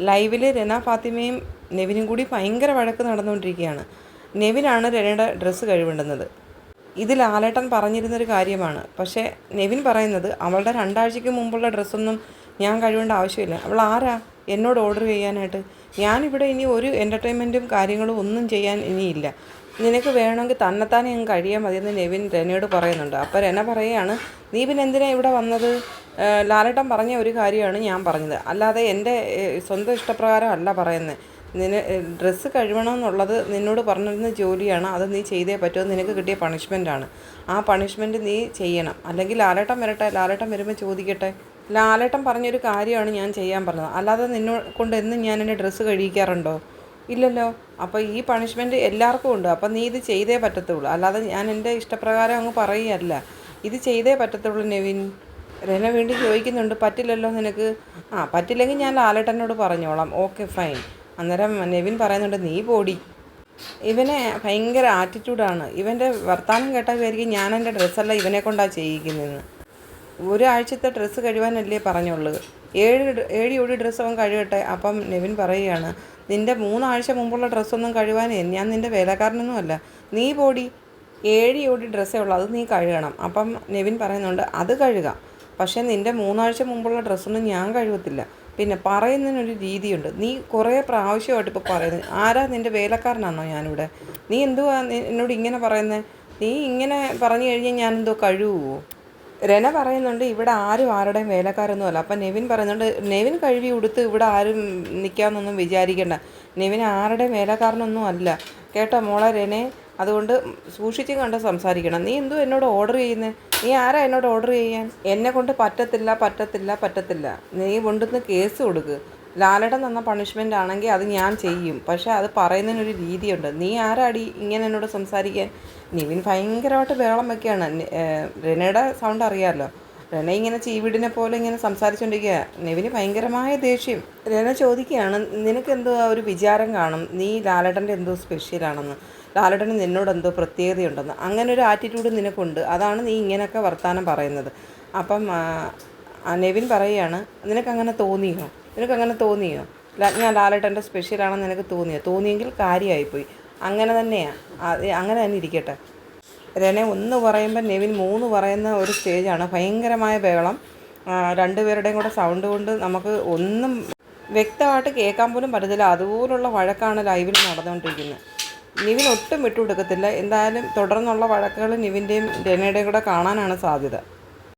ലൈവിൽ രന ഫാത്തിമയും നെവിനും കൂടി ഭയങ്കര വഴക്ക് നടന്നുകൊണ്ടിരിക്കുകയാണ്. നെവിനാണ് രനയുടെ ഡ്രസ്സ് കഴിവേണ്ടുന്നത് ഇതിൽ ആലേട്ടൻ പറഞ്ഞിരുന്നൊരു കാര്യമാണ്. പക്ഷേ നെവിൻ പറയുന്നത് അവളുടെ രണ്ടാഴ്ചയ്ക്ക് മുമ്പുള്ള ഡ്രസ്സൊന്നും ഞാൻ കഴിവേണ്ട ആവശ്യമില്ല. അവൾ ആരാ? എന്നോട് ഓർഡർ ചെയ്യാനായിട്ട്. ഞാനിവിടെ ഇനി ഒരു എന്റർടൈൻമെന്റും കാര്യങ്ങളും ഒന്നും ചെയ്യാൻ ഇനിയില്ല. നിനക്ക് വേണമെങ്കിൽ തന്നെത്താനെ അങ്ങ് കഴിയാൻ മതിയെന്ന് നെവിൻ രനയോട് പറയുന്നുണ്ട്. അപ്പോൾ രന പറയുകയാണ് നീ പിന്നെ എന്തിനാ ഇവിടെ വന്നത്? ലാലട്ടം പറഞ്ഞ ഒരു കാര്യമാണ് ഞാൻ പറഞ്ഞത്. അല്ലാതെ എന്റെ സ്വന്തം ഇഷ്ടപ്രകാരം അല്ല പറയുന്നത് നിന ഡ്രസ്സ് കഴുകണമെന്നുള്ളത് നിന്നോട് പറഞ്ഞിരുന്ന ജോലിയാണ്. അത് നീ ചെയ്തേ പറ്റുമോ നിനക്ക് കിട്ടിയ പണിഷ്മെന്റാണ് ആ പണിഷ്മെന്റ് നീ ചെയ്യണം. അല്ലെങ്കിൽ ലാലേട്ടൻ വരട്ടെ. ലാലേട്ടൻ വരുമ്പോൾ ചോദിക്കട്ടെ. ലാലേട്ടൻ പറഞ്ഞൊരു കാര്യമാണ് ഞാൻ ചെയ്യാൻ പറഞ്ഞത്. അല്ലാതെ നിന്നെ കൊണ്ട് എന്നും ഞാൻ എന്റെ ഡ്രസ്സ് കഴിക്കാറുണ്ടോ ഇല്ലല്ലോ. അപ്പോൾ ഈ പണിഷ്മെന്റ് എല്ലാവർക്കും ഉണ്ട്. അപ്പം നീ ഇത് ചെയ്തേ പറ്റത്തുള്ളൂ. അല്ലാതെ ഞാൻ എന്റെ ഇഷ്ടപ്രകാരം അങ്ങ് പറയുകയല്ല. ഇത് ചെയ്തേ പറ്റത്തുള്ളൂ നെവിൻ. രന വീണ്ടും ചോദിക്കുന്നുണ്ട് പറ്റില്ലല്ലോ നിനക്ക്? ആ പറ്റില്ലെങ്കിൽ ഞാൻ ലാലേട്ടനോട് പറഞ്ഞോളാം. Okay fine. അന്നേരം നെവിൻ പറയുന്നുണ്ട് നീ പോടി. ഇവനെ ഭയങ്കര ആറ്റിറ്റ്യൂഡാണ് ഇവന്റെ വർത്തമാനം കേട്ടാൽ വിചാരിക്കും ഞാൻ എന്റെ ഡ്രസ്സല്ല ഇവനെ കൊണ്ടാണ് ചെയ്യിക്കുന്നതെന്ന്. ഒരാഴ്ചത്തെ ഡ്രസ്സ് കഴിവാനല്ലേ പറഞ്ഞുള്ളൂ. ഏഴ് ഏഴ് ജോഡി ഡ്രസ്സ് അവൻ കഴിവട്ടെ അപ്പം നെവിൻ പറയുകയാണ് നിന്റെ മൂന്നാഴ്ച മുമ്പുള്ള ഡ്രസ്സൊന്നും കഴിവാനേ ഞാൻ നിന്റെ വേലക്കാരനൊന്നും അല്ല. നീ പോടി ഏഴ് ജോഡി ഡ്രസ്സേ ഉള്ളൂ അത് നീ കഴുകണം. അപ്പം നെവിൻ പറയുന്നുണ്ട് അത് കഴുകാം. പക്ഷേ നിന്റെ മൂന്നാഴ്ച മുമ്പുള്ള ഡ്രസ്സൊന്നും ഞാൻ കഴുകത്തില്ല. പിന്നെ പറയുന്നതിനൊരു രീതിയുണ്ട്. നീ കുറേ പ്രാവശ്യമായിട്ട് ഇപ്പോൾ പറയുന്നത് ആരാ നിന്റെ വേലക്കാരനാണോ ഞാനിവിടെ? നീ എന്തുവാ എന്നോട് ഇങ്ങനെ പറയുന്നത് നീ ഇങ്ങനെ പറഞ്ഞു കഴിഞ്ഞാൽ ഞാനെന്തോ കഴുകുമോ രന പറയുന്നുണ്ട് ഇവിടെ ആരും ആരുടെയും വേലക്കാരൊന്നും അല്ല അപ്പം നെവിൻ പറയുന്നുണ്ട് നെവിൻ കഴുകി ഉടുത്ത് ഇവിടെ ആരും നിൽക്കാമെന്നൊന്നും വിചാരിക്കേണ്ട. നെവിൻ ആരുടെയും വേലക്കാരനൊന്നും അല്ല കേട്ടോ മോളെ രനെ? അതുകൊണ്ട് സൂക്ഷിച്ചും കണ്ട് സംസാരിക്കണം. നീ എന്തോ എന്നോട് ഓർഡർ ചെയ്യുന്നത് നീ ആരാ എന്നോട് ഓർഡർ ചെയ്യാൻ? എന്നെ കൊണ്ട് പറ്റത്തില്ല പറ്റത്തില്ല പറ്റത്തില്ല. നീ കൊണ്ടുവന്ന് കേസ് കൊടുക്ക്. ലാലടൻ തന്ന പണിഷ്മെന്റ് ആണെങ്കിൽ അത് ഞാൻ ചെയ്യും. പക്ഷേ അത് പറയുന്നതിനൊരു രീതിയുണ്ട്. നീ ആരാടി ഇങ്ങനെ എന്നോട് സംസാരിക്കാൻ? നിവിൻ ഭയങ്കരമായിട്ട് ബഹളം വെക്കുകയാണ്. രനയുടെ സൗണ്ട് അറിയാമല്ലോ രന ഇങ്ങനെ ചീവിടിനെ പോലെ ഇങ്ങനെ സംസാരിച്ചുകൊണ്ടിരിക്കുക നിവിന് ഭയങ്കരമായ ദേഷ്യം. രന ചോദിക്കുകയാണ് നിനക്ക് എന്തോ ഒരു വിചാരം കാണും? നീ ലാലടന്റെ എന്തോ സ്പെഷ്യലാണെന്ന് ലാലട്ടന് നിന്നോട് എന്തോ പ്രത്യേകതയുണ്ടെന്ന്. അങ്ങനെ ഒരു ആറ്റിറ്റ്യൂഡ് നിനക്കുണ്ട്. അതാണ് നീ ഇങ്ങനെയൊക്കെ വർത്തമാനം പറയുന്നത്. അപ്പം നെവിൻ പറയുകയാണ് നിനക്കങ്ങനെ തോന്നിയോ? നിനക്കങ്ങനെ തോന്നിയോ? ഞാൻ ലാലേട്ടന്റെ സ്പെഷ്യലാണെന്ന് നിനക്ക് തോന്നിയോ? തോന്നിയെങ്കിൽ കാര്യമായിപ്പോയി. അങ്ങനെ തന്നെയാണ് അങ്ങനെ തന്നെ ഇരിക്കട്ടെ. രനെ ഒന്ന് പറയുമ്പോൾ നെവിൻ മൂന്ന് പറയുന്ന ഒരു സ്റ്റേജാണ് ഭയങ്കരമായ ബഹളം. രണ്ടുപേരുടെയും കൂടെ സൗണ്ട് കൊണ്ട് നമുക്ക് ഒന്നും വ്യക്തമായിട്ട് കേൾക്കാൻ പോലും പറ്റത്തില്ല. അതുപോലുള്ള വഴക്കാണ് ലൈവിൽ നടന്നുകൊണ്ടിരിക്കുന്നത്. നിവിൻ ഒട്ടും വിട്ടുകൊടുക്കത്തില്ല. എന്തായാലും തുടർന്നുള്ള വഴക്കുകൾ നിവിന്റെയും രനയുടെയും കൂടെ കാണാനാണ് സാധ്യത.